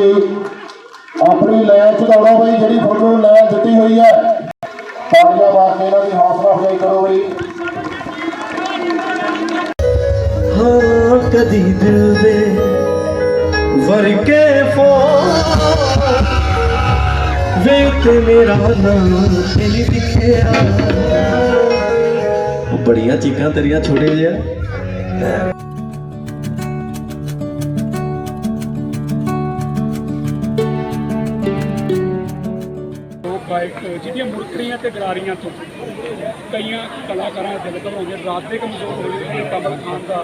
ਆਪਣੀ ਲੈਨ ਚੜਾਉਣਾ ਬਈ ਜਿਹੜੀ ਤੁਹਾਨੂੰ ਲੈਨ ਦਿੱਤੀ ਹੋਈ ਹੈ। ਤਾੜੀਆਂ ਮਾਰ ਕੇ ਇਹਨਾਂ ਦੀ ਹੌਸਲਾ ਅਫਜ਼ਾਈ ਕਰੋ ਬਈ। ਹਾਂ ਕਦੀ ਦਿਲ ਦੇ ਵਰਕੇ ਫੋ ਵੇ ਤੇ ਮੇਰਾ ਨਾਮ ਤੇਰੀ ਦਿਖਿਆ। ਉਹ ਬੜੀਆਂ ਚੀਕਾਂ ਤੇਰੀਆਂ ਛੋਟੇ ਜਿਹਾ। ਲੋਕ ਗਾਇਕ ਜਿਹਦੀਆਂ ਮੁਰਕਰੀਆਂ ਤੇ ਗਰਾਰੀਆਂ ਤੋਂ ਕਈਆਂ ਕਲਾਕਾਰਾਂ ਦੇ ਦਿਲ ਘਬਰਾਉਂਦੇ ਰਾਤ ਦੇ ਕਮਜ਼ੋਰ ਹੋਏ ਨੇ ਕਮਲ ਖਾਨ ਦਾ।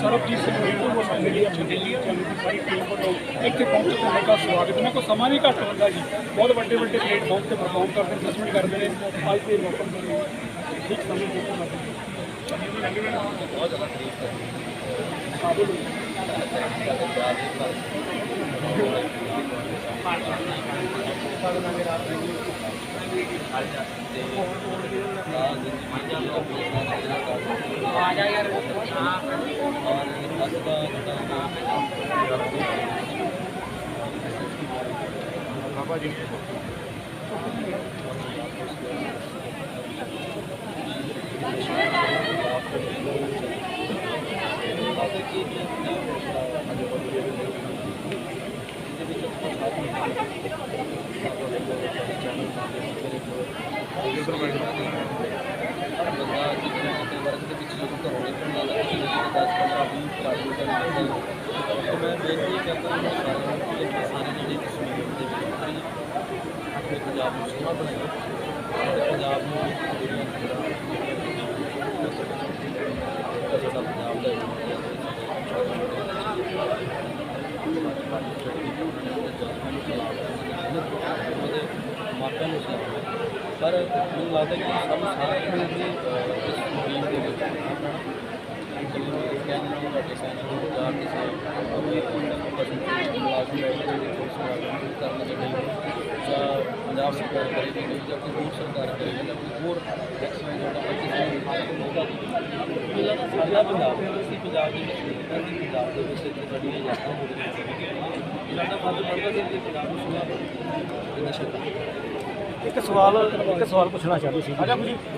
ਸਰਬਜੀਤ ਸਿੰਘ ਨੀਟੂ ਵੱਲੋਂ ਜਿਹੜੀ ਹੈ ਦਿੱਲੀ ਚੰਨ ਦੀ ਸਾਰੀ ਟੀਮ ਵੱਲੋਂ ਇੱਥੇ ਪਹੁੰਚੇ ਤੁਹਾਡਾ ਦਾ ਸਵਾਗਤ ਉਹਨਾਂ ਕੋਲ ਸਮਾਂ ਨਹੀਂ ਘੱਟ ਹੁੰਦਾ ਜੀ। ਬਹੁਤ ਵੱਡੇ ਵੱਡੇ ਪਲੇਟਫਾਰਮ ਤੇ ਪਰਫਾਰਮ ਕਰਦੇ ਨੇ ਪਲੇਸਮੈਂਟ ਕਰਦੇ ਨੇ, ਅੱਜ ਦੇ ਮੌਕੇ ਤੇ ਠੀਕ ਸਮੇਂ ਦੇ ਬਹੁਤ ਜ਼ਿਆਦਾ ਮੈਂ ਬੇਨਤੀ ਕਰਦਾ ਹਾਂ ਸਾਰਿਆਂ ਨੂੰ ਕਿ ਇੱਥੇ ਸਾਰੇ ਜਿਹੜੇ ਕਸ਼ਮੀਰ ਦੇ ਵਿੱਚ ਆਪਣੇ ਪੰਜਾਬ ਨੂੰ ਸੋਹਣਾ ਬਣਾਈਏ ਤੇ ਪੰਜਾਬ ਨੂੰ ਦੁਨੀਆ ਨੂੰ ਜਿਹੜਾ ਸਾਡਾ ਪੰਜਾਬ ਦਾ ਉਹਦੇ ਮਾਪਿਆਂ ਨੂੰ ਸਲਾਮ ਪਰ ਮੈਨੂੰ ਲੱਗਦਾ ਕਿ ਸਾਨੂੰ ਸਾਰਿਆਂ ਨੂੰ ਵੀ ਇਸ ਮੁਹਿੰਮ ਦੇ ਵਿੱਚ ਮੁਲਾਜ਼ਮ ਕਰਨਾ ਚਾਹੀਦਾ ਜਾਂ ਪੰਜਾਬ ਸਰਕਾਰ ਕਰੇਗੀ ਜਾਂ ਕੋਈ ਹੋਰ ਸਰਕਾਰ ਕਰੇਗੀ ਜਾਂ ਕੋਈ ਹੋਰ ਐਕਸ਼ਨ ਜਿਹੜਾ ਆਪਾਂ ਕਿਸੇ ਮੌਕਾ ਦੇ ਸਾਡਾ ਪੰਜਾਬ ਪੰਜਾਬ ਦੇ ਵਿੱਚ ਹਾਂ, ਅਸੀਂ ਪੰਜਾਬ ਦੇ ਵਿੱਚ ਇੱਥੇ ਸਾਡੀਆਂ ਯਾਤਰਾ ਹੋ ਰਹੀਆਂ ਸਾਡਾ ਫਰਜ਼ ਬਣਦਾ ਕਿ ਪੰਜਾਬ ਨੂੰ ਸੁਣਾ ਤੇ ਨਸ਼ਾ ਇੱਕ ਸਵਾਲ ਇੱਕ ਸਵਾਲ ਪੁੱਛਣਾ ਚਾਹੁੰਦੇ ਸੀ।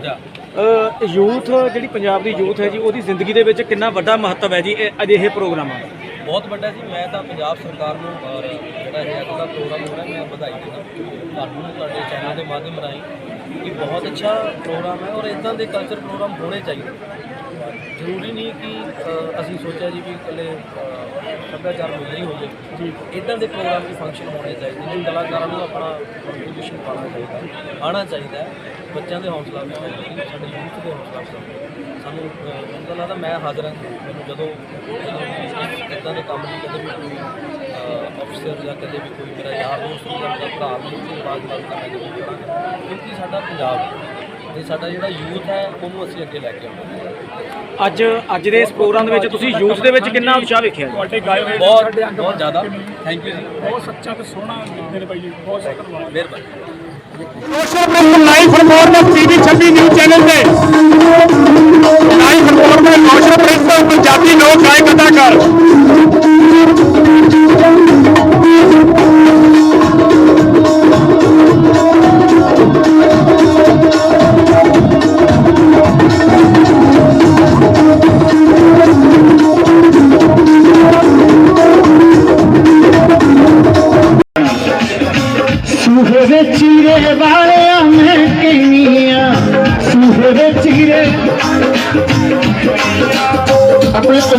ਜਾ ਅ, ਯੂਥ ਜਿਹੜੀ ਪੰਜਾਬ ਦੀ ਯੂਥ ਹੈ ਜੀ ਉਹਦੀ ਜ਼ਿੰਦਗੀ ਦੇ ਵਿੱਚ ਕਿੰਨਾ ਵੱਡਾ ਮਹੱਤਵ ਹੈ ਜੀ ਇਹ ਅਜਿਹੇ ਪ੍ਰੋਗਰਾਮਾਂ ਦਾ? ਬਹੁਤ ਵੱਡਾ ਜੀ ਮੈਂ ਤਾਂ ਪੰਜਾਬ ਸਰਕਾਰ ਨੂੰ ਔਰ ਜਿਹੜਾ ਇਹ ਅੱਜ ਦਾ ਪ੍ਰੋਗਰਾਮ ਹੋ ਰਿਹਾ ਮੈਂ ਵਧਾਈ ਦਿੰਦਾ। ਤੁਹਾਨੂੰ ਤੁਹਾਡੇ ਚੈਨਲ ਦੇ ਮਾਧਿਅਮ ਰਾਹੀਂ ਕਿ ਬਹੁਤ ਅੱਛਾ ਪ੍ਰੋਗਰਾਮ ਹੈ ਔਰ ਇਦਾਂ ਦੇ ਕਲਚਰ ਪ੍ਰੋਗਰਾਮ ਹੋਣੇ ਚਾਹੀਦੇ। ਜ਼ਰੂਰੀ ਨਹੀਂ ਕਿ ਅ, ਅਸੀਂ ਸੋਚਿਆ ਜੀ ਵੀ ਇਕੱਲੇ ਅ, ਸੱਭਿਆਚਾਰ ਮਿਲ ਹੀ ਹੋਵੇ। ਜੀ। ਇਦਾਂ ਦੇ ਪ੍ਰੋਗਰਾਮ ਵੀ ਫੰਕਸ਼ਨ ਹੋਣੇ ਚਾਹੀਦੇ ਨੇ ਕਲਾਕਾਰਾਂ ਨੂੰ ਆਪਣਾ ਕੰਟਰੀਬਿਊਸ਼ਨ ਪਾਉਣਾ ਚਾਹੀਦਾ ਆਉਣਾ ਚਾਹੀਦਾ ਹੈ। ਬੱਚਿਆਂ ਦੇ ਹੌਸਲਾ ਵੀ ਸਾਡੇ ਯੂਥ ਦੇ ਹੌਸਲਾ ਅਫਜ਼ਾਈ ਸਾਨੂੰ ਅ, ਮੈਨੂੰ ਤਾਂ ਲੱਗਦਾ ਮੈਂ ਹਾਜ਼ਰ ਹਾਂ ਮੈਨੂੰ ਜਦੋਂ ਇਦਾਂ ਦੇ ਕੰਮ ਨਹੀਂ ਕਦੇ ਵੀ ਕੋਈ ਅਫਸਰ ਜਾਂ ਕਦੇ ਵੀ ਕੋਈ ਮੇਰਾ ਯਾਰ ਦੋਸਤ ਜਾਂ ਮੇਰਾ ਭਰਾ ਵੀ ਕੋਈ ਆਵਾਜ਼ ਮਾਰ ਕਰਨਾ ਜ਼ਰੂਰ ਕਰਾਂਗਾ ਕਿਉਂਕਿ ਸਾਡਾ ਪੰਜਾਬ ਹੈ ਤੇ ਸਾਡਾ ਜਿਹੜਾ ਯੂਥ ਹੈ ਉਹਨੂੰ ਅਸੀਂ ਅੱਗੇ ਲੈ ਕੇ ਆਉਣਾ ਅੱਜ ਅੱਜ ਦੇ ਇਸ ਪ੍ਰੋਗਰਾਮ ਦੇ ਵਿੱਚ ਤੁਸੀਂ ਯੂਥ ਦੇ ਵਿੱਚ ਕਿੰਨਾ ਉਤਸ਼ਾਹ ਵੇਖਿਆ ਜੀ? ਤੁਹਾਡੇ ਗਾਏ ਹੋਏ ਬਹੁਤ ਬਹੁਤ ਜ਼ਿਆਦਾ। ਥੈਂਕ ਯੂ ਜੀ। ਬਹੁਤ ਸੱਚਾ ਤੇ ਸੋਹਣਾ ਦਿਲ ਬਾਈ ਜੀ। ਬਹੁਤ ਧੰਨਵਾਦ ਮਿਹਰਬਾਨੀ। Live performance TV 26 news channel ਤੇ। ਲਾਈਵ ਪਰਫਾਰਮੈਂਸ ਕੌਸ਼ਲ ਪ੍ਰਿੰਸ ਪੰਜਾਬੀ ਲੋਕ ਗਾਇਕ ਅਦਾਕਾਰ।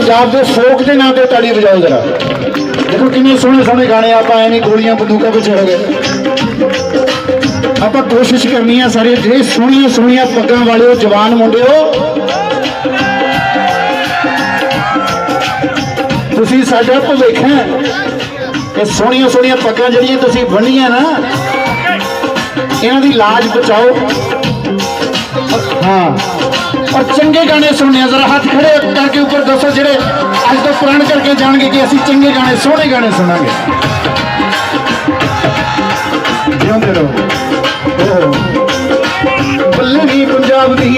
ਪੰਜਾਬ ਦੇ ਫੋਕ ਦੇ ਨਾਂ ਤੇ ਤਾੜੀ ਵਜਾਓ ਜਰਾ। ਦੇਖੋ ਕਿੰਨੇ ਸੋਹਣੇ ਸੋਹਣੇ ਗਾਣੇ ਆਪਾਂ ਐਵੇਂ ਗੋਲੀਆਂ ਬੰਦੂਕਾਂ ਵਿੱਚ ਹੋ ਗਏ। ਆਪਾਂ ਕੋਸ਼ਿਸ਼ ਕਰਨੀ ਆ ਸਾਰੇ ਜੇ ਸੋਹਣੀਆਂ ਸੋਹਣੀਆਂ ਪੱਗਾਂ ਵਾਲਿਓ ਜਵਾਨ ਮੁੰਡਿਓ ਤੁਸੀਂ ਸਾਡਾ ਭਵਿੱਖ ਹੈ। ਇਹ ਸੋਹਣੀਆਂ ਸੋਹਣੀਆਂ ਪੱਗਾਂ ਜਿਹੜੀਆਂ ਤੁਸੀਂ ਬੰਨੀਆਂ ਨਾ, ਇਹਨਾਂ ਦੀ ਲਾਜ ਬਚਾਓ। ਹਾਂ। ਔਰ ਚੰਗੇ ਗਾਣੇ ਸੁਣਨੇ ਆ। ਜ਼ਰਾ ਹੱਥ ਖੜੇ ਕਰਕੇ ਉੱਪਰ ਦੱਸੋ ਜਿਹੜੇ ਅੱਜ ਤੋਂ ਪੁਰਾਣ ਕਰਕੇ ਜਾਣਗੇ ਕਿ ਅਸੀਂ ਚੰਗੇ ਗਾਣੇ, ਸੋਹਣੇ ਗਾਣੇ ਸੁਣਾਂਗੇ। ਜਿਉਂਦੇ ਰਹੋ। ਬੱਲੇ ਬੱਲਣੀ ਪੰਜਾਬ ਦੀ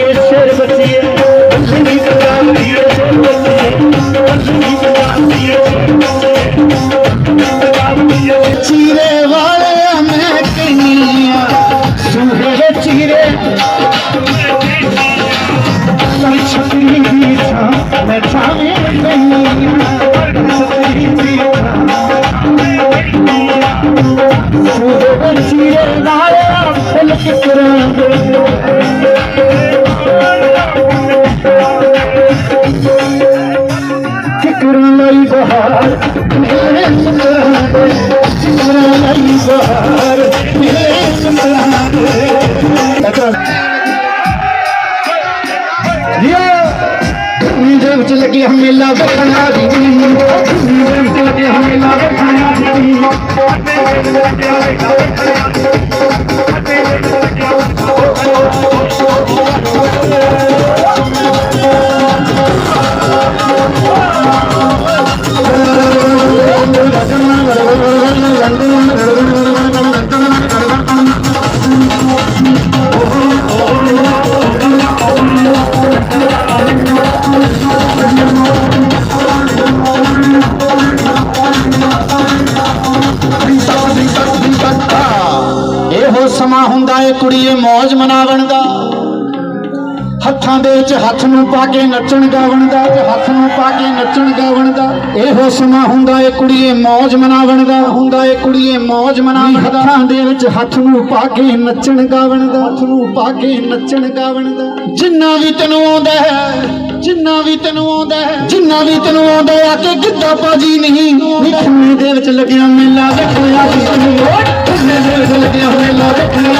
ਵਿੱਚ ਹੱਥ ਨੂੰ ਪਾ ਕੇ ਨੱਚਣ ਗਾਵਣ ਦਾ ਤੇ ਹੱਥ ਨੂੰ ਪਾ ਕੇ ਨੱਚਣ ਗਾਵਣ ਦਾ। ਇਹੋ ਸਮਾਂ ਹੁੰਦਾ ਏ ਕੁੜੀਏ ਮौज ਮਨਾਵਣ ਦਾ ਹੁੰਦਾ ਏ ਕੁੜੀਏ ਮौज ਮਨਾਵਣ ਦਾ। ਹੱਥਾਂ ਦੇ ਵਿੱਚ ਹੱਥ ਨੂੰ ਪਾ ਕੇ ਨੱਚਣ ਗਾਵਣ ਦਾ। ਹੱਥ ਨੂੰ ਪਾ ਕੇ ਨੱਚਣ ਗਾਵਣ ਦਾ। ਜਿੰਨਾ ਵੀ ਤੈਨੂੰ ਆਉਂਦਾ ਹੈ ਜਿੰਨਾ ਵੀ ਤੈਨੂੰ ਆਉਂਦਾ ਹੈ ਜਿੰਨਾ ਵੀ ਤੈਨੂੰ ਆਉਂਦਾ ਆ ਕਿ ਗਿੱਧਾ ਬਾਜੀ ਨਹੀਂ। ਨਿਖਮੇ ਦੇ ਵਿੱਚ ਲੱਗਿਆ ਮੇਲਾ ਵੇਖਿਆ ਨਿਖਮੇ ਦੇ ਵਿੱਚ ਲੱਗਿਆ ਮੇਲਾ ਵੇਖਿਆ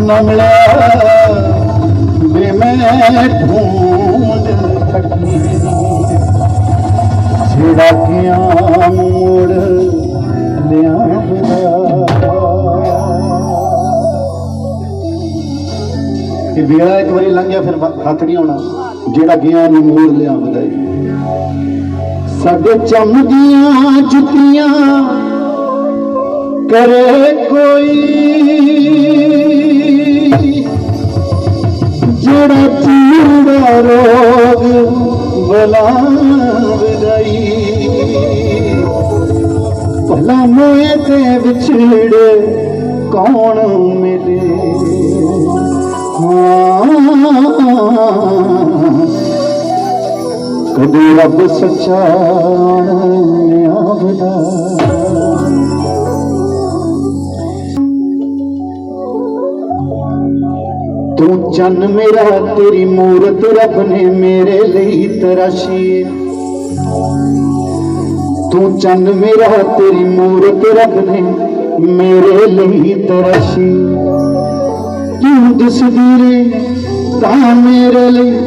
न मिला वे मैं ढूंढ थकी छेड़ा किया मोड़ लिया ਇਹ ਵੇਲਾ ਇੱਕ ਵਾਰੀ ਲੰਘ ਗਿਆ ਫਿਰ ਵਾ- ਹੱਥ ਨਹੀਂ ਆਉਣਾ ਜਿਹੜਾ ਗਿਆ ਨੂੰ ਮੋੜ ਲਿਆ ਵਧਾਈ ਸਾਡੇ ਚਮਕੀਆਂ ਜੁੱਤੀਆਂ ਕਰੇ ਕੋਈ ਜਿਹੜਾ ਚੂੜਾ ਰੋਗ ਬਲਾ ਵਿਦਾਈ। ਭਲਾ ਮੋਏ ਤੇ ਵਿਛੜੇ ਕੌਣ ਮਿਲੇ? ਹਾਂ। ਕਦੇ ਰੱਬ ਸੱਚਾ ਆਵਦਾ ਤੂੰ ਚੰਨ ਮੇਰਾ, ਤੇਰੀ ਮੂਰਤ ਰੱਬ ਨੇ ਮੇਰੇ ਲਈ ਤਰਾਸ਼ੀ। ਤੂੰ ਚੰਨ ਮੇਰਾ, ਤੇਰੀ ਮੂਰਤ ਰੱਬ ਨੇ ਮੇਰੇ ਲਈ ਤਰਾਸ਼ੀ। ਤੂੰ ਦਿਸਦੀ ਰੇ ਤਾਂ ਮੇਰੇ ਲਈ?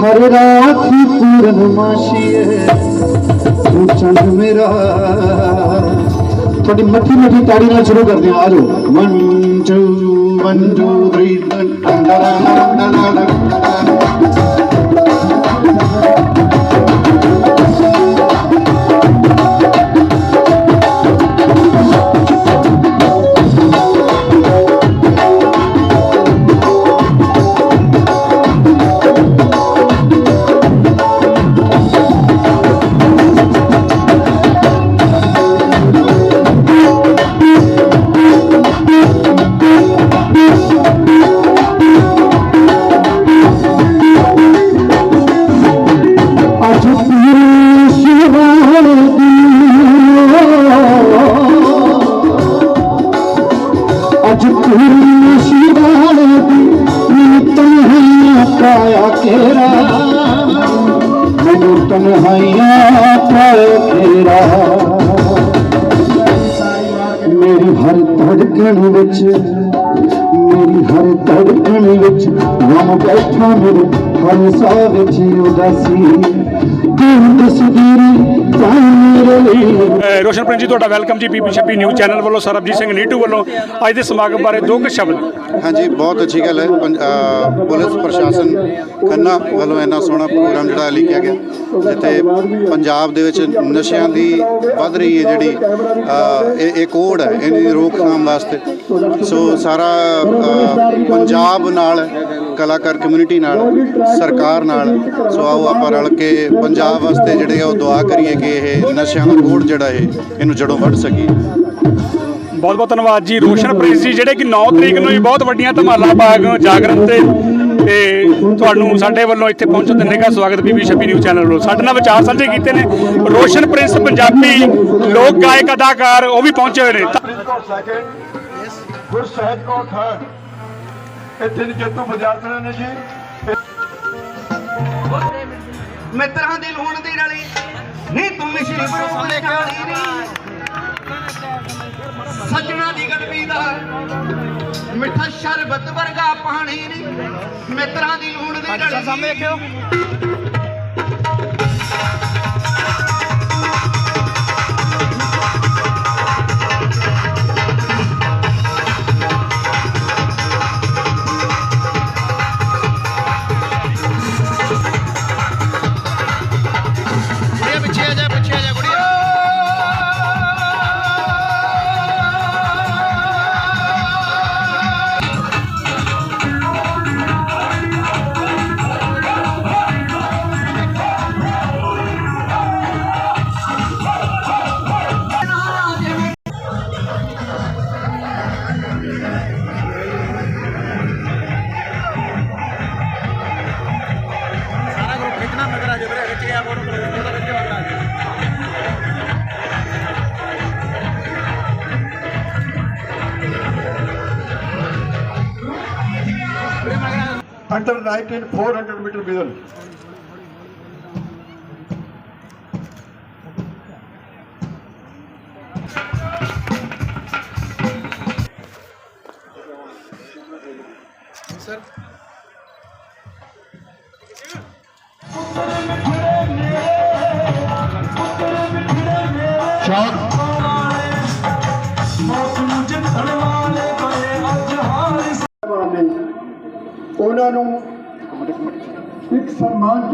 ਹਰ ਰਾਤ ਹੀ ਪੂਰਨਮਾਸ਼ੀ ਏ। ਤੂੰ ਚੰਦ ਮੇਰਾ, ਤੁਹਾਡੀ ਮੱਠੀ ਮੱਠੀ ਤਾੜੀ ਨਾਲ ਸ਼ੁਰੂ ਕਰਦੇ ਹਾਂ। ਆ ਜਾਓ। 1 2 one, two, three, dun. ਧੜਕਣ ਵਿੱਚ ਉਦਾਸੀ ਦਿਨ ਤਸਵੀਰ ਅ, ਰੋਸ਼ਨਪ੍ਰੀਤ ਜੀ ਤੁਹਾਡਾ ਵੈਲਕਮ ਜੀ ਪੀਪੀ ਛੱਪੀ ਨਿਊਜ਼ ਚੈਨਲ ਵੱਲੋਂ ਸਰਬਜੀਤ ਸਿੰਘ ਨੀਟੂ ਵੱਲੋਂ। ਅੱਜ ਦੇ ਸਮਾਗਮ ਬਾਰੇ ਦੋ ਕੁ ਸ਼ਬਦ। ਹਾਂਜੀ ਬਹੁਤ ਅੱਛੀ ਗੱਲ ਹੈ। ਪੁਲਿਸ ਪ੍ਰਸ਼ਾਸਨ ਖੰਨਾ ਵੱਲੋਂ ਇੰਨਾ ਸੋਹਣਾ ਪ੍ਰੋਗਰਾਮ ਜਿਹੜਾ ਲਿਖਿਆ ਗਿਆ। ਜਿੱਥੇ ਪੰਜਾਬ ਦੇ ਵਿੱਚ ਨਸ਼ਿਆਂ ਦੀ ਵੱਧ ਰਹੀ ਹੈ ਜਿਹੜੀ ਇਹ ਇਹ ਕੋਡ ਹੈ ਇਹਦੀ ਰੋਕਥਾਮ ਵਾਸਤੇ। ਸੋ ਸਾਰਾ ਪੰਜਾਬ ਨਾਲ ਕਲਾਕਾਰ ਕਮਿਊਨਿਟੀ ਨਾਲ ਸਰਕਾਰ ਨਾਲ ਸੋ ਆਓ ਆਪਾਂ ਰਲ ਕੇ ਪੰਜਾਬ ਵਾਸਤੇ ਜਿਹੜੇ ਆ ਉਹ ਦੁਆ ਕਰੀਏ ਕਿ ਇਹ ਨਸ਼ਿਆਂ ਦਾ ਕੋਡ ਜਿਹੜਾ ਹੈ ਇਹਨੂੰ ਜੜੋਂ ਵੱਢ ਸਕੀਏ ਬਹੁਤ ਬਹੁਤ ਧੰਨਵਾਦ ਜੀ ਰੋਸ਼ਨਪ੍ਰੀਤ ਜੀ ਜਿਹੜੇ ਕਿ 9 ਤਰੀਕ ਨੂੰ ਵੀ ਬਹੁਤ ਵੱਡੀਆਂ ਧਮਾਲਾ ਬਾਗ ਜਾਗਰਣ ਤੇ ਤੇ ਤੁਹਾਨੂੰ ਸਾਡੇ ਵੱਲੋਂ ਇੱਥੇ ਪਹੁੰਚਣ ਦੇ ਨਿੱਘਾ ਸਵਾਗਤ ਬੀਬੀ ਛੱਪੀ ਨਿਊਜ਼ ਚੈਨਲ ਵੱਲੋਂ। ਸਾਡੇ ਨਾਲ ਵਿਚਾਰ ਸਾਂਝੇ ਕੀਤੇ ਨੇ ਰੋਸ਼ਨ ਪ੍ਰਿੰਸ ਪੰਜਾਬੀ ਲੋਕ ਗਾਇਕ ਅਦਾਕਾਰ ਉਹ ਵੀ ਪਹੁੰਚੇ ਹੋਏ ਨੇ। ਗੁਰਸਹਿਜ ਥਰਡ ਇੱਥੇ ਦੀ ਜੇਤੂ ਵਿਦਿਆਰਥੀਆਂ ਨੇ ਜੀ। ਮਿੱਤਰਾਂ ਦੀ ਲੂਣ ਦੀ ਰਲੀ। ਨੀ ਤੂੰ ਮਿਸ਼ਰੀ ਬਰੂਣ ਕਾਲੀ ਨੀ ਸੱਜਣਾ ਦੀ ਗੜਵੀ ਦਾ ਮਿੱਠਾ ਸ਼ਰਬਤ ਵਰਗਾ ਪਾਣੀ ਨੀ। ਮਿੱਤਰਾਂ ਦੀ ਲੂਣ ਦੀ ਰਲੀ। ਸਾਹਮਣੇ ਦੇਖਿਓ। 19 400 ਮੀਟਰ ਵਿਦਨ ਉਹਨਾਂ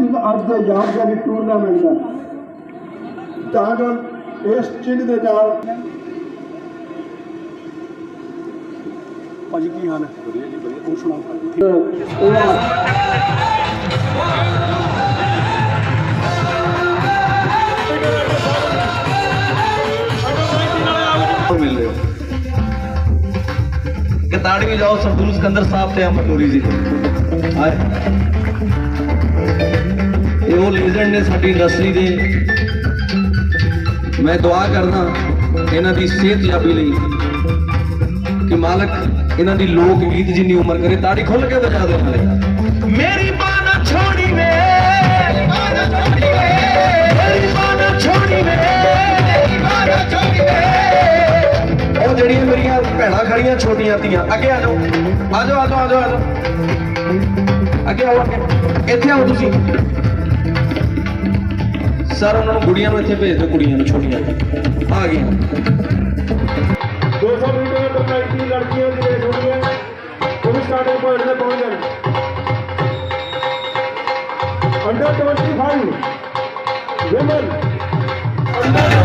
ਸਨਮਾਨ ਚਿੰਨ੍ਹ ਅਰਧ ਯਾਦਗਾਰੀ ਟੂਰਨਾਮੈਂਟ ਦਾ ਤਾਂ ਜੋ ਇਸ ਚਿੰਨ੍ਹ ਦੇ ਨਾਲ ਭਾਜੀ ਕੀ ਹਾਲ ਹੈ? ਵਧੀਆ ਜੀ ਵਧੀਆ। ਤੂੰ ਸੁਣਾ ਮਿਲ ਰਹੇ ਹੋ। ਕਿ ਤਾੜੀ ਵੀ ਜਾਓ ਸਰਦੂਲ ਸਿਕੰਦਰ ਸਾਹਿਬ ਤੇ ਅਮਰ ਨੂਰੀ ਜੀ। ਹਾਏ ਇਹ ਉਹ ਲੀਜੈਂਡ ਨੇ ਸਾਡੀ ਇੰਡਸਟਰੀ ਦੇ ਮੈਂ ਦੁਆ ਕਰਦਾ ਇਹਨਾਂ ਦੀ ਸਿਹਤ ਯਾਬੀ ਲਈ ਕਿ ਮਾਲਕ ਇਹਨਾਂ ਦੀ ਲੋਕ ਗੀਤ ਜਿੰਨੀ ਉਮਰ ਕਰੇ ਤਾੜੀ ਖੁੱਲ ਕੇ ਵਜਾ ਦੇ ਨਾਲੇ ਮੇਰੀ ਨਾ ਛੋੜੀ ਵੇ ਨਾ ਛੋੜੀ ਵੇ। ਮੇਰੀ ਨਾ ਛੋੜੀ ਵੇ ਮੇਰੀ ਨਾ ਛੋੜੀ ਵੇ। ਉਹ ਜਿਹੜੀਆਂ ਮੇਰੀਆਂ ਭੈਣਾਂ ਖੜੀਆਂ ਛੋਟੀਆਂ ਧੀਆਂ ਅੱਗੇ ਆ ਜਾਓ ਆ ਜਾਓ ਆ ਜਾਓ ਆ ਜਾਓ। ਅੱਗੇ ਆਓ, ਅੱਗੇ। ਇੱਥੇ ਆਓ ਤੁਸੀਂ। ਸਰ, ਉਹਨਾਂ ਨੂੰ ਕੁੜੀਆਂ ਨੂੰ ਇੱਥੇ ਭੇਜ ਦਿਓ, ਕੁੜੀਆਂ ਨੂੰ, ਛੋਟੀਆਂ ਆ ਗਈਆਂ। 200 ਮੀਟਰ ਅੰਡਰ 19 ਲੜਕੀਆਂ ਦੀ ਰੇਸ ਹੋਣੀ ਹੈ। ਉਹ ਸਟਾਰਟਿੰਗ ਪੁਆਇੰਟ ਤੇ ਪਹੁੰਚ ਜਾਣ। ਅੰਡਰ 25 ਵਿਮਨ ਅੰਡਰ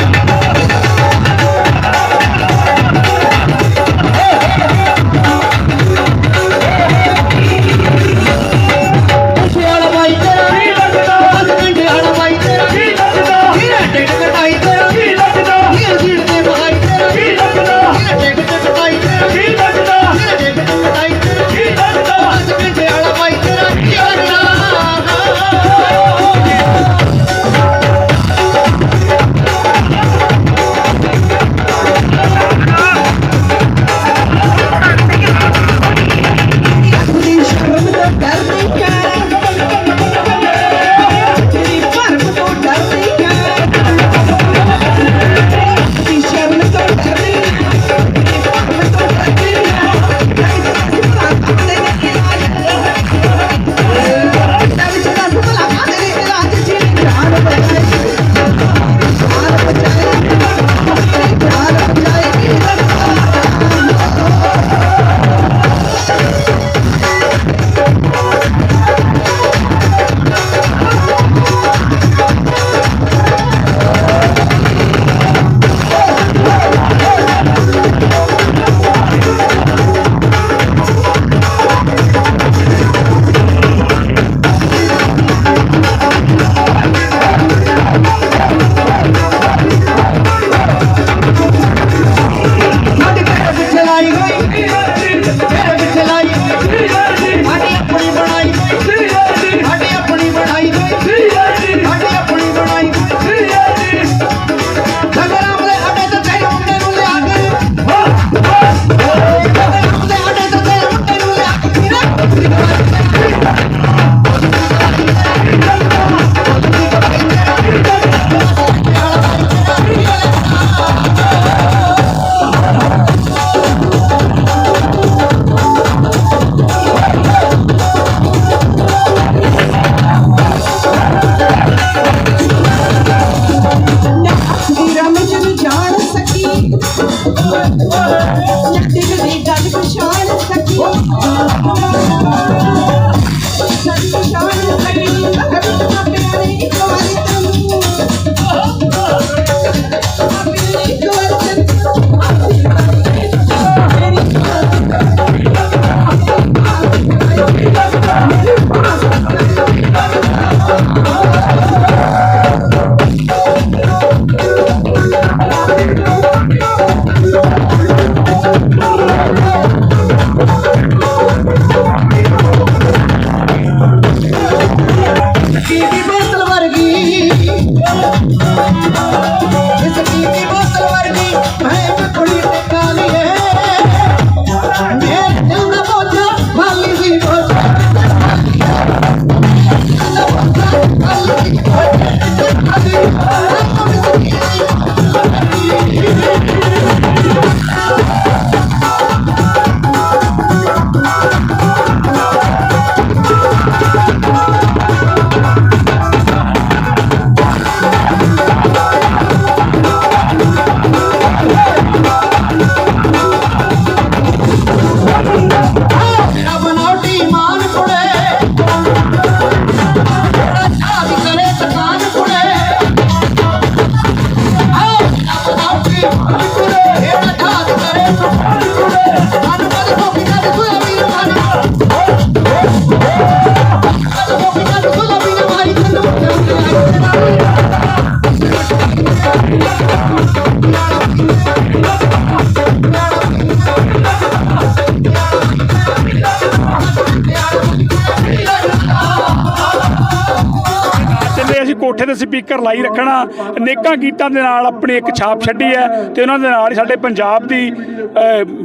ਲਾਈ ਰੱਖਣਾ। ਅਨੇਕਾਂ ਗੀਤਾਂ ਦੇ ਨਾਲ ਆਪਣੀ ਇੱਕ ਛਾਪ ਛੱਡੀ ਹੈ ਤੇ ਉਹਨਾਂ ਦੇ ਨਾਲ ਹੀ ਸਾਡੇ ਪੰਜਾਬ ਦੀ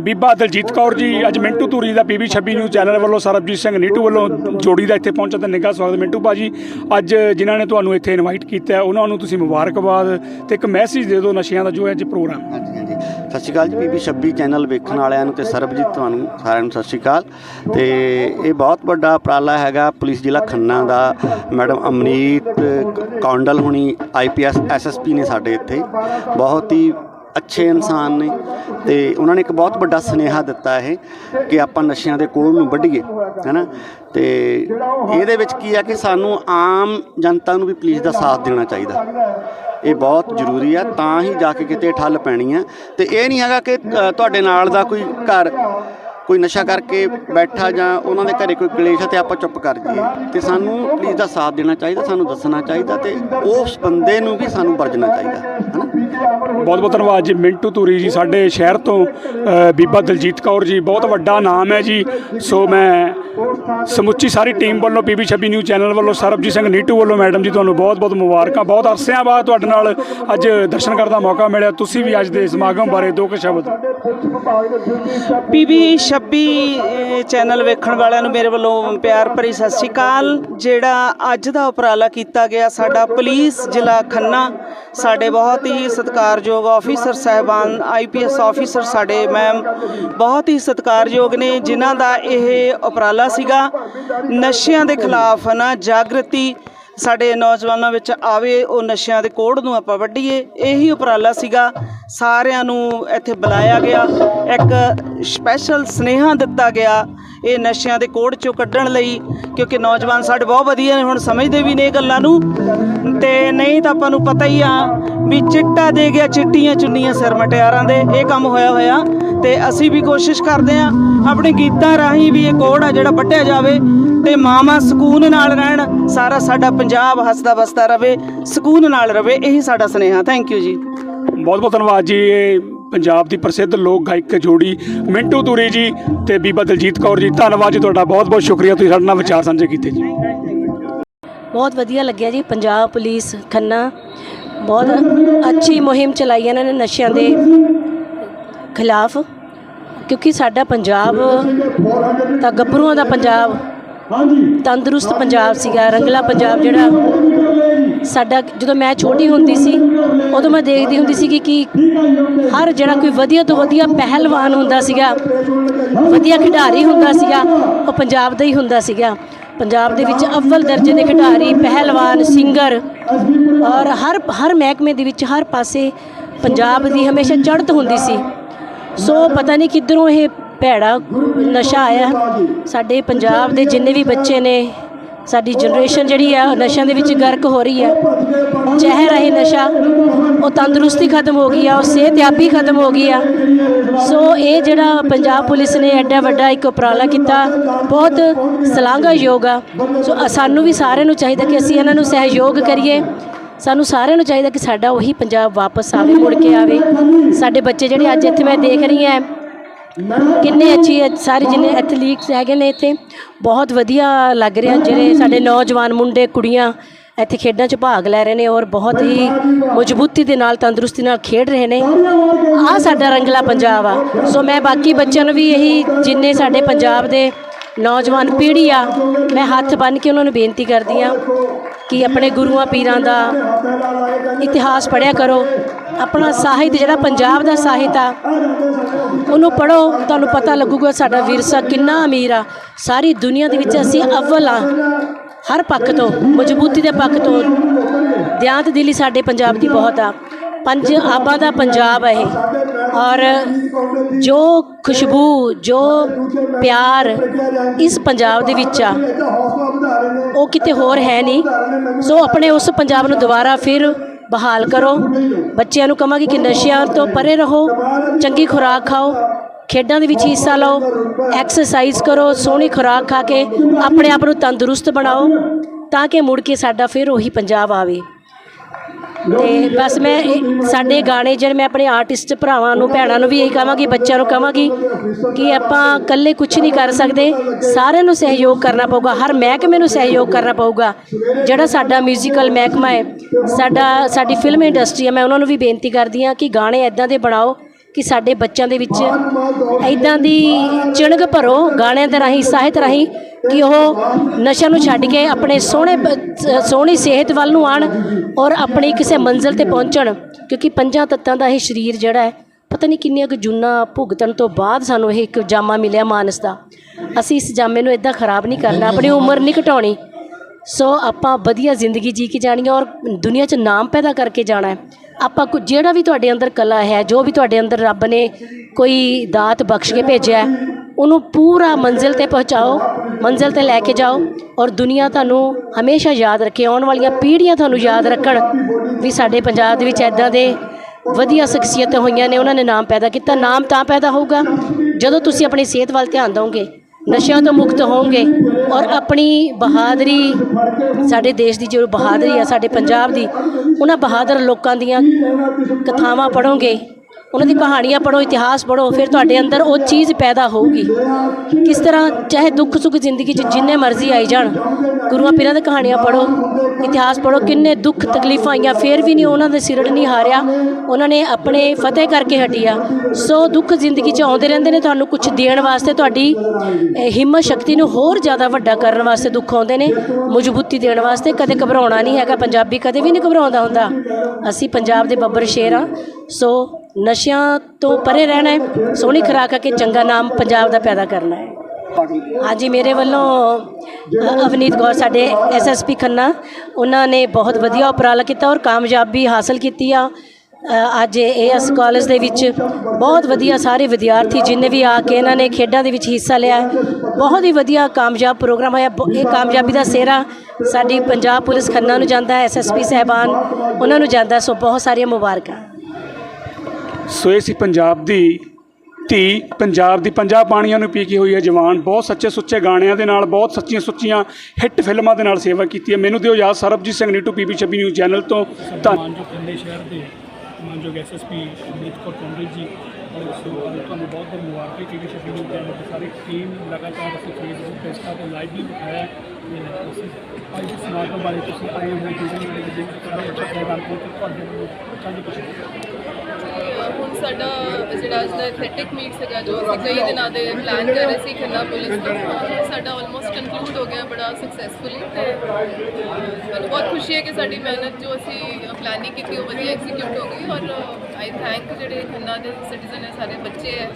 ਬੀਬਾ ਦਲਜੀਤ ਕੌਰ ਜੀ, ਅੱਜ ਮਿੰਟੂ ਧੂਰੀ ਦਾ ਪੀਬੀ 26 ਨਿਊਜ਼ ਚੈਨਲ ਵੱਲੋਂ ਸਰਬਜੀਤ ਸਿੰਘ ਨੀਟੂ ਵੱਲੋਂ ਜੋੜੀ ਦਾ ਇੱਥੇ ਪਹੁੰਚਣ ਤੇ ਨਿੱਘਾ ਸਵਾਗਤ ਮਿੰਟੂ ਭਾਜੀ, ਅੱਜ ਜਿਨ੍ਹਾਂ ਨੇ ਤੁਹਾਨੂੰ ਇੱਥੇ ਇਨਵਾਈਟ ਕੀਤਾ, ਉਹਨਾਂ ਨੂੰ ਤੁਸੀਂ ਮੁਬਾਰਕਬਾਦ ਤੇ ਇੱਕ ਮੈਸੇਜ ਦੇ ਦਿਓ ਨਸ਼ਿਆਂ ਦਾ ਜੋ ਅੱਜ ਪ੍ਰੋਗਰਾਮ ਹਾਂਜੀ ਹਾਂਜੀ। ਸਤਿ ਸ਼੍ਰੀ ਅਕਾਲ ਜੀ ਬੀਬੀ 26 ਚੈਨਲ ਵੇਖਣ ਵਾਲਿਆਂ ਨੂੰ ਤੇ ਸਰਬਜੀਤ ਤੁਹਾਨੂੰ ਸਾਰਿਆਂ ਨੂੰ ਸਤਿ ਸ਼੍ਰੀ ਅਕਾਲ। ਤੇ ਇਹ ਬਹੁਤ ਵੱਡਾ ਉਪਰਾਲਾ ਹੈਗਾ ਪੁਲਿਸ ਜ਼ਿਲ੍ਹਾ ਖੰਨਾ ਦਾ। ਮੈਡਮ ਅਮਨੀਤ ਕੌਂਡਲ ਹੁਣੀ ਆਈਪੀਐਸ ਐਸਐਸਪੀ ਨੇ ਸਾਡੇ ਇੱਥੇ। ਬਹੁਤ ਹੀ ਅੱਛੇ ਇਨਸਾਨ ਨੇ ਤੇ ਉਹਨਾਂ ਨੇ ਇੱਕ ਬਹੁਤ ਵੱਡਾ ਸੁਨੇਹਾ ਦਿੱਤਾ ਇਹ ਕਿ ਆਪਾਂ ਨਸ਼ਿਆਂ ਦੇ ਕੋਲ ਨੂੰ ਵੱਢੀਏ, ਹੈਨਾ? ਤੇ ਇਹਦੇ ਵਿੱਚ ਕੀ ਆ ਕਿ ਸਾਨੂੰ ਆਮ ਜਨਤਾ ਨੂੰ ਵੀ ਪੁਲਿਸ ਦਾ ਸਾਥ ਦੇਣਾ ਚਾਹੀਦਾ। ਇਹ ਬਹੁਤ ਜ਼ਰੂਰੀ ਆ, ਤਾਂ ਹੀ ਜਾ ਕੇ ਕਿਤੇ ਠੱਲ ਪੈਣੀ ਆ। ਤੇ ਇਹ ਨਹੀਂ ਹੈਗਾ ਕਿ ਤੁਹਾਡੇ ਨਾਲ ਦਾ ਕੋਈ ਘਰ ਕੋਈ ਨਸ਼ਾ ਕਰਕੇ ਬੈਠਾ ਜਾਂ ਉਹਨਾਂ ਦੇ ਘਰੇ ਕੋਈ ਕਲੇਸ਼ ਹੈ ਤੇ ਆਪਾਂ ਚੁੱਪ ਕਰ ਜਾਈਏ। ਤੇ ਸਾਨੂੰ ਪੁਲਿਸ ਦਾ ਸਾਥ ਦੇਣਾ ਚਾਹੀਦਾ ਸਾਨੂੰ ਦੱਸਣਾ ਚਾਹੀਦਾ ਤੇ ਉਸ ਬੰਦੇ ਨੂੰ ਵੀ ਸਾਨੂੰ ਵਰਜਣਾ ਚਾਹੀਦਾ ਹਨਾ? ਬਹੁਤ ਬਹੁਤ ਧੰਨਵਾਦ ਜੀ ਮਿੰਟੂ ਧੂਰੀ ਜੀ ਸਾਡੇ ਸ਼ਹਿਰ ਤੋਂ ਬੀਬਾ ਦਲਜੀਤ ਕੌਰ ਜੀ ਬਹੁਤ ਵੱਡਾ ਨਾਮ ਹੈ ਜੀ। ਸੋ ਮੈਂ ਸਮੁੱਚੀ ਸਾਰੀ ਟੀਮ ਵੱਲੋਂ ਪੀਬੀ 26 ਨਿਊਜ਼ ਚੈਨਲ ਵੱਲੋਂ ਸਰਬਜੀਤ ਸਿੰਘ ਨੀਟੂ ਵੱਲੋਂ ਮੈਡਮ ਜੀ ਤੁਹਾਨੂੰ ਬਹੁਤ ਬਹੁਤ ਮੁਬਾਰਕਾਂ ਬਹੁਤ ਅਰਸਿਆਂ ਬਾਅਦ ਤੁਹਾਡੇ ਨਾਲ ਅੱਜ ਦਰਸ਼ਨ ਕਰਨ ਦਾ ਮੌਕਾ ਮਿਲਿਆ। ਤੁਸੀਂ ਵੀ ਅੱਜ ਦੇ ਸਮਾਗਮ ਬਾਰੇ ਦੋ ਕੁ ਸ਼ਬਦ। ਪੀਬੀ 26 ਚੈਨਲ ਵੇਖਣ ਵਾਲਿਆਂ ਨੂੰ ਮੇਰੇ ਵੱਲੋਂ ਪਿਆਰ ਭਰੀ ਸਤਿ ਸ਼੍ਰੀ ਅਕਾਲ। ਜਿਹੜਾ ਅੱਜ ਦਾ ਉਪਰਾਲਾ ਕੀਤਾ ਗਿਆ, ਸਾਡਾ ਪੁਲਿਸ ਜ਼ਿਲ੍ਹਾ ਖੰਨਾ, ਸਾਡੇ ਬਹੁਤ ਹੀ ਸਤਿਕਾਰਯੋਗ ਆਫੀਸਰ ਸਹਿਬਾਨ ਆਈਪੀਐਸ ਆਫੀਸਰ ਸਾਡੇ ਮੈਮ ਬਹੁਤ ਹੀ ਸਤਿਕਾਰਯੋਗ ਨੇ, ਜਿਨ੍ਹਾਂ ਦਾ ਇਹ ਉਪਰਾਲਾ ਸੀਗਾ। ਨਸ਼ਿਆਂ ਦੇ ਖਿਲਾਫ ਨਾ ਜਾਗਰਤੀ ਸਾਡੇ ਨੌਜਵਾਨਾਂ ਵਿੱਚ ਆਵੇ, ਉਹ ਨਸ਼ਿਆਂ ਦੇ ਕੋੜ ਨੂੰ ਆਪਾਂ ਵੱਢੀਏ। ਇਹੀ ਉਪਰਾਲਾ ਸੀਗਾ। ਸਾਰਿਆਂ ਨੂੰ ਇੱਥੇ ਬੁਲਾਇਆ ਗਿਆ। ਇੱਕ ਸਪੈਸ਼ਲ ਸਨੇਹਾ ਦਿੱਤਾ ਗਿਆ ਇਹ ਨਸ਼ਿਆਂ ਦੇ ਕੋੜ ਚੋਂ ਕੱਢਣ ਲਈ, ਕਿਉਂਕਿ ਨੌਜਵਾਨ ਸਾਡੇ ਬਹੁਤ ਵਧੀਆ ਨੇ, ਹੁਣ ਸਮਝਦੇ ਵੀ ਨੇ ਇਹ ਗੱਲਾਂ ਨੂੰ। ਤੇ ਨਹੀਂ ਤਾਂ ਆਪਾਂ ਨੂੰ ਪਤਾ ਹੀ ਆ ਵੀ ਚਿੱਟਾ ਦੇ ਗਿਆ ਚਿੱਟੀਆਂ ਚੁੰਨੀਆਂ ਸਿਰ ਮਟਿਆਰਾਂ ਦੇ। ਇਹ ਕੰਮ ਹੋਇਆ ਹੋਇਆ ਤੇ ਅਸੀਂ ਵੀ ਕੋਸ਼ਿਸ਼ ਕਰਦੇ ਆ ਆਪਣੇ ਗੀਤਾਂ ਰਾਹੀਂ ਵੀ ਇਹ ਕੋੜ ਆ ਜਿਹੜਾ ਵੱਢਿਆ ਜਾਵੇ। ਤੇ ਮਾਮਾ ਸਕੂਨ ਨਾਲ ਰਹਿਣ ਸਾਰਾ ਸਾਡਾ ਪੰਜਾਬ ਹੱਸਦਾ ਵਸਦਾ ਰਵੇ ਸਕੂਨ ਨਾਲ ਰਵੇ ਇਹੀ ਸਾਡਾ ਸੁਨੇਹਾ। ਥੈਂਕ ਯੂ ਜੀ। ਬਹੁਤ ਬਹੁਤ ਧੰਨਵਾਦ ਜੀ ਇਹ ਪੰਜਾਬ ਦੀ ਪ੍ਰਸਿੱਧ ਲੋਕ ਗਾਇਕ ਜੋੜੀ ਮਿੰਟੂ ਧੂਰੀ ਜੀ ਤੇ ਬੀਬਾ ਦਲਜੀਤ ਕੌਰ ਜੀ। ਧੰਨਵਾਦ ਜੀ ਤੁਹਾਡਾ ਬਹੁਤ ਬਹੁਤ ਸ਼ੁਕਰੀਆ ਤੁਸੀਂ ਸਾਡੇ ਨਾਲ ਵਿਚਾਰ ਸਾਂਝੇ ਕੀਤੇ ਜੀ। ਬਹੁਤ ਵਧੀਆ ਲੱਗਿਆ ਜੀ ਪੰਜਾਬ ਪੁਲਿਸ ਖੰਨਾ। ਬਹੁਤ ਅੱਛੀ ਮੁਹਿੰਮ ਚਲਾਈ ਇਹਨਾਂ ਨੇ ਨਸ਼ਿਆਂ ਦੇ ਖਿਲਾਫ ਕਿਉਂਕਿ ਸਾਡਾ ਪੰਜਾਬ ਤਾਂ ਗੱਭਰੂਆਂ ਦਾ ਪੰਜਾਬ ਤੰਦਰੁਸਤ ਪੰਜਾਬ ਸੀਗਾ ਰੰਗਲਾ ਪੰਜਾਬ ਜਿਹੜਾ ਸਾਡਾ ਜਦੋਂ ਮੈਂ ਛੋਟੀ ਹੁੰਦੀ ਸੀ ਉਦੋਂ ਮੈਂ ਦੇਖਦੀ ਹੁੰਦੀ ਸੀ ਕਿ ਹਰ ਜਿਹੜਾ ਕੋਈ ਵਧੀਆ ਤੋਂ ਵਧੀਆ ਪਹਿਲਵਾਨ ਹੁੰਦਾ ਸੀਗਾ ਵਧੀਆ ਖਿਡਾਰੀ ਹੁੰਦਾ ਸੀਗਾ ਉਹ ਪੰਜਾਬ ਦਾ ਹੀ ਹੁੰਦਾ ਸੀਗਾ। ਪੰਜਾਬ ਦੇ ਵਿੱਚ ਅਵਲ ਦਰਜੇ ਦੇ ਖਿਡਾਰੀ ਪਹਿਲਵਾਨ ਸਿੰਗਰ ਔਰ ਹਰ ਹਰ ਮਹਿਕਮੇ ਦੇ ਵਿੱਚ ਹਰ ਪਾਸੇ ਪੰਜਾਬ ਦੀ ਹਮੇਸ਼ਾ ਚੜ੍ਹਤ ਹੁੰਦੀ ਸੀ। ਸੋ ਪਤਾ ਨਹੀਂ ਕਿੱਧਰੋਂ ਇਹ ਭੈੜਾ ਨਸ਼ਾ ਆਇਆ। ਸਾਡੇ ਪੰਜਾਬ ਦੇ ਜਿੰਨੇ ਵੀ ਬੱਚੇ ਨੇ, ਸਾਡੀ ਜਨਰੇਸ਼ਨ ਜਿਹੜੀ ਆ, ਉਹ ਨਸ਼ਿਆਂ ਦੇ ਵਿੱਚ ਗਰਕ ਹੋ ਰਹੀ ਹੈ ਜ਼ਹਿਰ ਹੈ ਇਹ ਨਸ਼ਾ, ਉਹ ਤੰਦਰੁਸਤੀ ਖਤਮ ਹੋ ਗਈ ਆ, ਉਹ ਸਿਹਤਯਾਬੀ ਖਤਮ ਹੋ ਗਈ ਆ। ਸੋ ਇਹ ਜਿਹੜਾ ਪੰਜਾਬ ਪੁਲਿਸ ਨੇ ਐਡਾ ਵੱਡਾ ਇੱਕ ਉਪਰਾਲਾ ਕੀਤਾ, ਬਹੁਤ ਸ਼ਲਾਘਾਯੋਗ ਆ। ਸੋ ਸਾਨੂੰ ਵੀ ਸਾਰਿਆਂ ਨੂੰ ਚਾਹੀਦਾ ਕਿ ਅਸੀਂ ਇਹਨਾਂ ਨੂੰ ਸਹਿਯੋਗ ਕਰੀਏ। ਸਾਨੂੰ ਸਾਰਿਆਂ ਨੂੰ ਚਾਹੀਦਾ ਕਿ ਸਾਡਾ ਉਹੀ ਪੰਜਾਬ ਵਾਪਸ ਆਵੇ, ਮੁੜ ਕੇ ਆਵੇ। ਸਾਡੇ ਬੱਚੇ ਜਿਹੜੇ ਅੱਜ ਇੱਥੇ ਮੈਂ ਦੇਖ ਰਹੀ ਹਾਂ ਕਿੰਨੇ ਅੱਛੀ ਸਾਰੇ ਜਿੰਨੇ ਐਥਲੀਟਸ ਹੈਗੇ ਨੇ ਇੱਥੇ, ਬਹੁਤ ਵਧੀਆ ਲੱਗ ਰਿਹਾ ਜਿਹੜੇ ਸਾਡੇ ਨੌਜਵਾਨ ਮੁੰਡੇ, ਕੁੜੀਆਂ ਇੱਥੇ ਖੇਡਾਂ 'ਚ ਭਾਗ ਲੈ ਰਹੇ ਨੇ ਔਰ ਬਹੁਤ ਹੀ ਮਜ਼ਬੂਤੀ ਦੇ ਨਾਲ, ਤੰਦਰੁਸਤੀ ਨਾਲ ਖੇਡ ਰਹੇ ਨੇ। ਆਹ ਸਾਡਾ ਰੰਗਲਾ ਪੰਜਾਬ ਆ। ਸੋ ਮੈਂ ਬਾਕੀ ਬੱਚਿਆਂ ਨੂੰ ਵੀ ਇਹੀ, ਜਿੰਨੇ ਸਾਡੇ ਪੰਜਾਬ ਦੇ ਨੌਜਵਾਨ ਪੀੜ੍ਹੀ ਆ, ਮੈਂ ਹੱਥ ਬੰਨ੍ਹ ਕੇ ਉਹਨਾਂ ਨੂੰ ਬੇਨਤੀ ਕਰਦੀ ਆ। ਕਿ ਆਪਣੇ ਗੁਰੂਆਂ ਪੀਰਾਂ ਦਾ ਇਤਿਹਾਸ ਪੜ੍ਹਿਆ ਕਰੋ। ਆਪਣਾ ਸਾਹਿਤ ਜਿਹੜਾ ਪੰਜਾਬ ਦਾ ਸਾਹਿਤ ਆ, ਉਹਨੂੰ ਪੜੋ ਤੁਹਾਨੂੰ ਪਤਾ ਲੱਗੂਗਾ ਸਾਡਾ ਵਿਰਸਾ ਕਿੰਨਾ ਅਮੀਰ ਆ। ਸਾਰੀ ਦੁਨੀਆ ਦੇ ਵਿੱਚ ਅਸੀਂ ਅਵਲ ਆ। ਹਰ ਪੱਖ ਤੋਂ, ਮਜ਼ਬੂਤੀ ਦੇ ਪੱਖ ਤੋਂ। ਦਿਆਂਤ ਦਿਲੀ ਸਾਡੇ ਪੰਜਾਬ ਦੀ ਬਹੁਤ ਆ। ਪੰਜ ਆਬਾਂ ਦਾ ਪੰਜਾਬ ਹੈ ਇਹ। ਔਰ ਜੋ ਖੁਸ਼ਬੂ, ਜੋ ਪਿਆਰ ਇਸ ਪੰਜਾਬ ਦੇ ਵਿੱਚ ਆ, ਉਹ ਕਿਤੇ ਹੋਰ ਹੈ ਨਹੀਂ। ਸੋ ਆਪਣੇ ਉਸ ਪੰਜਾਬ ਨੂੰ ਦੁਬਾਰਾ ਫਿਰ ਬਹਾਲ ਕਰੋ। ਬੱਚਿਆਂ ਨੂੰ ਕਹਾਂਗੇ ਕਿ ਨਸ਼ਿਆਂ ਤੋਂ ਪਰੇ ਰਹੋ, ਚੰਗੀ ਖੁਰਾਕ ਖਾਓ, ਖੇਡਾਂ ਦੇ ਵਿੱਚ ਹਿੱਸਾ ਲਓ, ਐਕਸਰਸਾਈਜ਼ ਕਰੋ, ਸੋਹਣੀ ਖੁਰਾਕ ਖਾ ਕੇ ਆਪਣੇ ਆਪ ਨੂੰ ਤੰਦਰੁਸਤ ਬਣਾਓ, ਤਾਂ ਕਿ ਮੁੜ ਕੇ ਸਾਡਾ ਫਿਰ ਉਹੀ ਪੰਜਾਬ ਆਵੇ। ਤੇ ਬਸ ਮੈਂ ਇਹ- ਸਾਡੇ ਗਾਣੇ ਜਿਹੜੇ ਮੈਂ ਆਪਣੇ ਆਰਟਿਸਟ ਭਰਾਵਾਂ ਨੂੰ, ਭੈਣਾਂ ਨੂੰ ਵੀ ਇਹੀ ਕਹਾਂਗੀ, ਬੱਚਿਆਂ ਨੂੰ ਕਹਾਂਗੀ ਕਿ ਆਪਾਂ ਇਕੱਲੇ ਕੁਝ ਨਹੀਂ ਕਰ ਸਕਦੇ। ਸਾਰਿਆਂ ਨੂੰ ਸਹਿਯੋਗ ਕਰਨਾ ਪਊਗਾ, ਹਰ ਮਹਿਕਮੇ ਨੂੰ ਸਹਿਯੋਗ ਕਰਨਾ ਪਊਗਾ। ਜਿਹੜਾ ਸਾਡਾ ਮਿਊਜ਼ੀਕਲ ਮਹਿਕਮਾ ਹੈ, ਸਾਡਾ, ਸਾਡੀ ਫਿਲਮ ਇੰਡਸਟਰੀ ਹੈ, ਮੈਂ ਉਹਨਾਂ ਨੂੰ ਵੀ ਬੇਨਤੀ ਕਰਦੀ ਹਾਂ ਕਿ ਗਾਣੇ ਐਦਾਂ ਦੇ ਬਣਾਓ ਕਿ ਸਾਡੇ ਬੱਚਿਆਂ ਦੇ ਵਿੱਚ ਐਦਾਂ ਦੀ ਚਿਣਗ ਭਰੋ, ਗਾਣਿਆਂ ਦੇ ਰਾਹੀਂ, ਸਾਹਿਤ ਰਾਹੀਂ ਕਿ ਉਹ ਨਸ਼ਾ ਨੂੰ ਛੱਡ ਕੇ ਆਪਣੇ ਸੋਹਣੇ ਸੋਹਣੀ ਸਿਹਤ ਵੱਲ ਨੂੰ ਆਣ ਔਰ ਆਪਣੀ ਕਿਸੇ ਮੰਜ਼ਿਲ ਤੇ ਪਹੁੰਚਣ। ਕਿਉਂਕਿ ਪੰਜਾਂ ਤੱਤਾਂ ਦਾ ਇਹ ਸਰੀਰ ਜਿਹੜਾ ਹੈ, ਪਤਾ ਨਹੀਂ ਕਿੰਨੀਆਂ ਕੁ ਜੂਨਾਂ ਭੁਗਤਣ ਤੋਂ ਬਾਅਦ ਸਾਨੂੰ ਇਹ ਇੱਕ ਜਾਮਾ ਮਿਲਿਆ ਮਾਨਸ ਦਾ। ਅਸੀਂ ਇਸ ਜਾਮੇ ਨੂੰ ਇਦਾਂ ਖਰਾਬ ਨਹੀਂ ਕਰਨਾ, ਆਪਣੀ ਉਮਰ ਨਹੀਂ ਘਟਾਉਣੀ। ਸੋ ਆਪਾਂ ਵਧੀਆ ਜ਼ਿੰਦਗੀ ਜੀ ਕੇ ਜਾਣੀ ਹੈ ਔਰ ਦੁਨੀਆ 'ਚ ਨਾਮ ਪੈਦਾ ਕਰਕੇ ਜਾਣਾ ਹੈ। ਆਪਾਂ ਕੁ, ਜਿਹੜਾ ਵੀ ਤੁਹਾਡੇ ਅੰਦਰ ਕਲਾ ਹੈ, ਜੋ ਵੀ ਤੁਹਾਡੇ ਅੰਦਰ ਰੱਬ ਨੇ ਕੋਈ ਦਾਤ ਬਖਸ਼ ਕੇ ਭੇਜਿਆ ਉਹਨੂੰ ਪੂਰਾ ਮੰਜ਼ਿਲ ਤੇ ਪਹੁੰਚਾਓ, ਮੰਜ਼ਿਲ ਤੇ ਲੈ ਕੇ ਜਾਓ ਔਰ ਦੁਨੀਆ ਤੁਹਾਨੂੰ ਹਮੇਸ਼ਾ ਯਾਦ ਰੱਖੇ, ਆਉਣ ਵਾਲੀਆਂ ਪੀੜ੍ਹੀਆਂ ਤੁਹਾਨੂੰ ਯਾਦ ਰੱਖਣ ਵੀ ਸਾਡੇ ਪੰਜਾਬ ਦੇ ਵਿੱਚ ਐਦਾਂ ਦੇ ਵਧੀਆ ਸ਼ਖਸੀਅਤਾਂ ਹੋਈਆਂ ਨੇ, ਉਹਨਾਂ ਨੇ ਨਾਮ ਪੈਦਾ ਕੀਤਾ। ਨਾਮ ਤਾਂ ਪੈਦਾ ਹੋਊਗਾ। ਜਦੋਂ ਤੁਸੀਂ ਆਪਣੀ ਸਿਹਤ ਵੱਲ ਧਿਆਨ ਦਿਓਗੇ ਨਸ਼ਿਆਂ ਤੋਂ ਮੁਕਤ ਹੋਵੋਗੇ ਔਰ ਆਪਣੀ ਬਹਾਦਰੀ ਸਾਡੇ ਦੇਸ਼ ਦੀ ਜੋ ਬਹਾਦਰੀ ਆ, ਸਾਡੇ ਪੰਜਾਬ ਦੀ, ਉਹਨਾਂ ਬਹਾਦਰ ਲੋਕਾਂ ਦੀਆਂ ਕਥਾਵਾਂ ਪੜ੍ਹੋਗੇ। ਉਹਨਾਂ ਦੀ ਕਹਾਣੀਆਂ ਪੜ੍ਹੋ, ਇਤਿਹਾਸ ਪੜ੍ਹੋ, ਫਿਰ ਤੁਹਾਡੇ ਅੰਦਰ ਉਹ ਚੀਜ਼ ਪੈਦਾ ਹੋਊਗੀ। ਕਿਸ ਤਰ੍ਹਾਂ ਚਾਹੇ ਦੁੱਖ ਸੁੱਖ ਜ਼ਿੰਦਗੀ 'ਚ ਜਿੰਨੇ ਮਰਜ਼ੀ ਆਈ ਜਾਣ, ਗੁਰੂਆਂ ਪੀਰਾਂ ਦੀ ਕਹਾਣੀਆਂ ਪੜ੍ਹੋ, ਇਤਿਹਾਸ ਪੜ੍ਹੋ, ਕਿੰਨੇ ਦੁੱਖ ਤਕਲੀਫਾਂ ਆਈਆਂ, ਫਿਰ ਵੀ ਨਹੀਂ ਉਹਨਾਂ ਦੇ ਸਿਰੜ ਨਹੀਂ ਹਾਰਿਆ, ਉਹਨਾਂ ਨੇ ਆਪਣੇ ਫਤਿਹ ਕਰਕੇ ਹਟਿਆ। ਸੋ ਦੁੱਖ ਜ਼ਿੰਦਗੀ 'ਚ ਆਉਂਦੇ ਰਹਿੰਦੇ ਨੇ, ਤੁਹਾਨੂੰ ਕੁਝ ਦੇਣ ਵਾਸਤੇ ਤੁਹਾਡੀ ਹਿੰਮਤ ਸ਼ਕਤੀ ਨੂੰ ਹੋਰ ਜ਼ਿਆਦਾ ਵੱਡਾ ਕਰਨ ਵਾਸਤੇ ਦੁੱਖ ਆਉਂਦੇ ਨੇ, ਮਜ਼ਬੂਤੀ ਦੇਣ ਵਾਸਤੇ ਕਦੇ ਘਬਰਾਉਣਾ ਨਹੀਂ ਹੈਗਾ, ਪੰਜਾਬੀ ਕਦੇ ਵੀ ਨਹੀਂ ਘਬਰਾਉਂਦਾ ਹੁੰਦਾ। ਅਸੀਂ ਪੰਜਾਬ ਦੇ ਬੱਬਰ ਸ਼ੇਰ ਆ ਸੋ ਨਸ਼ਿਆਂ ਤੋਂ ਪਰੇ ਰਹਿਣਾ ਹੈ ਸੋਹਣੀ ਖੁਰਾਕ ਖਾ ਕੇ ਚੰਗਾ ਨਾਮ ਪੰਜਾਬ ਦਾ ਪੈਦਾ ਕਰਨਾ ਹੈ। ਹਾਂਜੀ ਮੇਰੇ ਵੱਲੋਂ ਅਵਨੀਤ ਗੌਰ ਸਾਡੇ ਐਸਐਸਪੀ ਖੰਨਾ ਉਹਨਾਂ ਨੇ ਬਹੁਤ ਵਧੀਆ ਉਪਰਾਲਾ ਕੀਤਾ ਔਰ ਕਾਮਯਾਬੀ ਹਾਸਲ ਕੀਤੀ ਆ। ਅ, ਅੱਜ ਏਐਸ ਕਾਲਜ ਦੇ ਵਿੱਚ ਬਹੁਤ ਵਧੀਆ ਸਾਰੇ ਵਿਦਿਆਰਥੀ ਜਿੰਨੇ ਵੀ ਆ ਕੇ ਇਹਨਾਂ ਨੇ ਖੇਡਾਂ ਦੇ ਵਿੱਚ ਹਿੱਸਾ ਲਿਆ ਬਹੁਤ ਹੀ ਵਧੀਆ ਕਾਮਯਾਬ ਪ੍ਰੋਗਰਾਮ ਹੋਇਆ। ਬ- ਇਹ ਕਾਮਯਾਬੀ ਦਾ ਸਿਹਰਾ ਸਾਡੀ ਪੰਜਾਬ ਪੁਲਿਸ ਖੰਨਾ ਨੂੰ ਜਾਂਦਾ ਹੈ ਐਸਐਸਪੀ ਸਹਿਬਾਨ ਉਹਨਾਂ ਨੂੰ ਜਾਂਦਾ ਸੋ ਬਹੁਤ ਸਾਰੀਆਂ ਮੁਬਾਰਕਾਂ। ਸੋ ਇਹ ਸੀ ਪੰਜਾਬ ਦੀ ਧੀ ਪੰਜਾਬ ਦੀ ਪੰਜਾਬ ਪਾਣੀਆਂ ਨੂੰ ਪੀ ਕੇ ਹੋਈ ਹੈ ਜਵਾਨ। ਬਹੁਤ ਸੱਚੇ ਸੁੱਚੇ ਗਾਣਿਆਂ ਦੇ ਨਾਲ ਬਹੁਤ ਸੱਚੀਆਂ ਸੁੱਚੀਆਂ ਹਿੱਟ ਫਿਲਮਾਂ ਦੇ ਨਾਲ ਸੇਵਾ ਕੀਤੀ ਹੈ। ਮੈਨੂੰ ਦਿਓ ਯਾਦ Sarabjit Singh Neetu PP 26 news channel ਤੋਂ। ਧੰਨ ਮਾਨਜੋ ਖੰਡੇ ਸ਼ਹਿਰ ਦੇ ਮਾਨਜੋਗ ਐਸਐਸਪੀ ਅਮਰੀਤ ਕੌਰ ਕੰਵਲ ਜੀ ਸੋ ਤੁਹਾਨੂੰ ਬਹੁਤ ਬਹੁਤ ਮੁਬਾਰਕਾਂ। ਪੀਪੀ 26 ਨਿਊਜ਼ ਚੈਨਲ ਦੀ ਸਾਰੀ ਟੀਮ ਲਗਾਤਾਰ ਅਸੀਂ ਫੇਸਬੁੱਕ ਇੰਸਟਾ ਤੇ ਲਾਈਵ ਵੀ ਦਿਖਾਇਆ ਤੇ ਅੱਜ ਦੇ ਸਮਾਗਮ ਬਾਰੇ ਤੁਸੀਂ ਆਏ ਜਿਹੜੇ ਜਿਹੜੇ ਤੁਹਾਡੇ ਤੋਂ ਤੁਹਾਡੇ ਨੂੰ ਸਾਡਾ ਜਿਹੜਾ ਅੱਜ ਦਾ ਐਥਲੈਟਿਕ ਮੀਟ ਸੀਗਾ ਜੋ ਅਸੀਂ ਕਈ ਦਿਨਾਂ ਦੇ ਪਲਾਨ ਕਰ ਰਹੇ ਸੀ ਖੰਨਾ ਪੁਲਿਸ ਤੋਂ ਉਹ ਸਾਡਾ ਆਲਮੋਸਟ ਕੰਕਲੂਡ ਹੋ ਗਿਆ ਬੜਾ ਸਕਸੈਸਫੁਲੀ ਤੇ, ਮੈਨੂੰ ਬਹੁਤ ਖੁਸ਼ੀ ਹੈ ਕਿ ਸਾਡੀ ਮਿਹਨਤ ਜੋ ਅਸੀਂ ਪਲਾਨਿੰਗ ਕੀਤੀ ਉਹ ਵਧੀਆ ਐਗਜ਼ੀਕਿਊਟ ਹੋ ਗਈ ਔਰ ਆਈ ਥੈਂਕ ਜਿਹੜੇ ਖੰਨਾ ਦੇ ਸਿਟੀਜ਼ਨ ਹੈ ਸਾਰੇ ਬੱਚੇ ਹੈ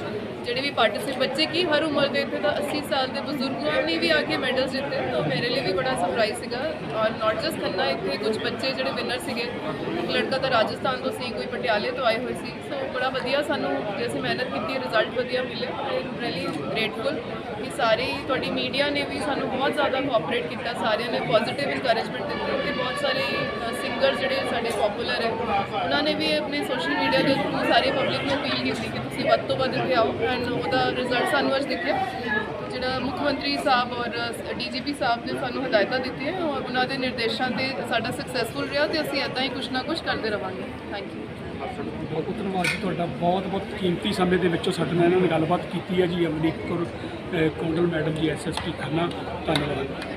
ਜਿਹੜੇ ਵੀ ਪਾਰਟਿਸਿਪੇਟ ਬੱਚੇ ਕੀ ਹਰ ਉਮਰ ਦੇ ਇੱਥੇ ਤਾਂ 80 ਸਾਲ ਦੇ ਬਜ਼ੁਰਗਾਂ ਨੇ ਵੀ ਆ ਕੇ ਮੈਡਲਸ ਜਿੱਤੇ, ਤਾਂ ਮੇਰੇ ਲਈ ਵੀ ਬੜਾ ਸਰਪ੍ਰਾਈਜ਼ ਸੀਗਾ। ਔਰ ਨਾਟ ਜਸਟ ਖੰਨਾ, ਇੱਥੇ ਕੁਝ ਬੱਚੇ ਜਿਹੜੇ ਵਿਨਰ ਸੀਗੇ, ਇੱਕ ਲੜਕਾ ਤਾਂ ਰਾਜਸਥਾਨ ਤੋਂ ਸੀ, ਕੋਈ ਪਟਿਆਲੇ ਤੋਂ ਆਏ ਹੋਏ ਸੀ। ਸੋ ਬੜਾ ਵਧੀਆ ਸਾਨੂੰ ਜੇ ਅਸੀਂ ਮਿਹਨਤ ਕੀਤੀ ਰਿਜ਼ਲਟ ਵਧੀਆ ਮਿਲੇ। ਆਈ ਐਮ ਰੀਲੀ ਗ੍ਰੇਟਫੁਲ ਕਿ ਸਾਰੀ ਤੁਹਾਡੀ ਮੀਡੀਆ ਨੇ ਵੀ ਸਾਨੂੰ ਬਹੁਤ ਜ਼ਿਆਦਾ ਕੋਆਪਰੇਟ ਕੀਤਾ, ਸਾਰਿਆਂ ਨੇ ਪੋਜ਼ਿਟਿਵ ਇਨਕਰੇਜਮੈਂਟ ਦਿੱਤੀ ਤੇ ਬਹੁਤ ਸਾਰੇ ਸਿੰਗਰ ਜਿਹੜੇ ਸਾਡੇ ਪਪੂਲਰ ਹੈ, ਉਹਨਾਂ ਨੇ ਵੀ ਆਪਣੇ ਸੋਸ਼ਲ ਮੀਡੀਆ ਦੇ ਥਰੂ ਸਾਰੇ ਪਬਲਿਕ ਨੂੰ ਅਪੀਲ ਕੀਤੀ ਕਿ ਤੁਸੀਂ ਵੱਧ ਤੋਂ ਵੱਧ ਇੱਥੇ ਆਓ ਐਂਡ ਉਹਦਾ ਰਿਜ਼ਲਟ ਸਾਨੂੰ ਅੱਜ ਦਿਖਿਆ ਜਿਹੜਾ ਮੁੱਖ ਮੰਤਰੀ ਸਾਹਿਬ ਔਰ ਡੀਜੀਪੀ ਸਾਹਿਬ ਨੇ ਸਾਨੂੰ ਹਦਾਇਤਾਂ ਦਿੱਤੀਆਂ ਔਰ ਉਹਨਾਂ ਦੇ ਨਿਰਦੇਸ਼ਾਂ ਤੇ ਸਾਡਾ ਸਕਸੈਸਫੁਲ ਰਿਹਾ ਤੇ ਅਸੀਂ ਇਦਾਂ ਹੀ ਕੁਝ ਨਾ ਕੁਝ ਕਰਦੇ ਰਵਾਂਗੇ। ਥੈਂਕ ਯੂ ਬਹੁਤ ਬਹੁਤ ਧੰਨਵਾਦ ਜੀ ਤੁਹਾਡਾ ਬਹੁਤ ਬਹੁਤ ਕੀਮਤੀ ਸਮੇਂ ਦੇ ਵਿੱਚੋਂ ਸਾਡੇ ਨਾਲ ਇਹਨਾਂ ਨੇ ਗੱਲਬਾਤ ਕੀਤੀ ਹੈ ਜੀ ਅਮਰੀਕ ਕੌਰ ਅ, ਕੌਂਡਲ ਮੈਡਮ ਜੀ ਐਸਐਸਪੀ ਖੰਨਾ ਧੰਨਵਾਦ।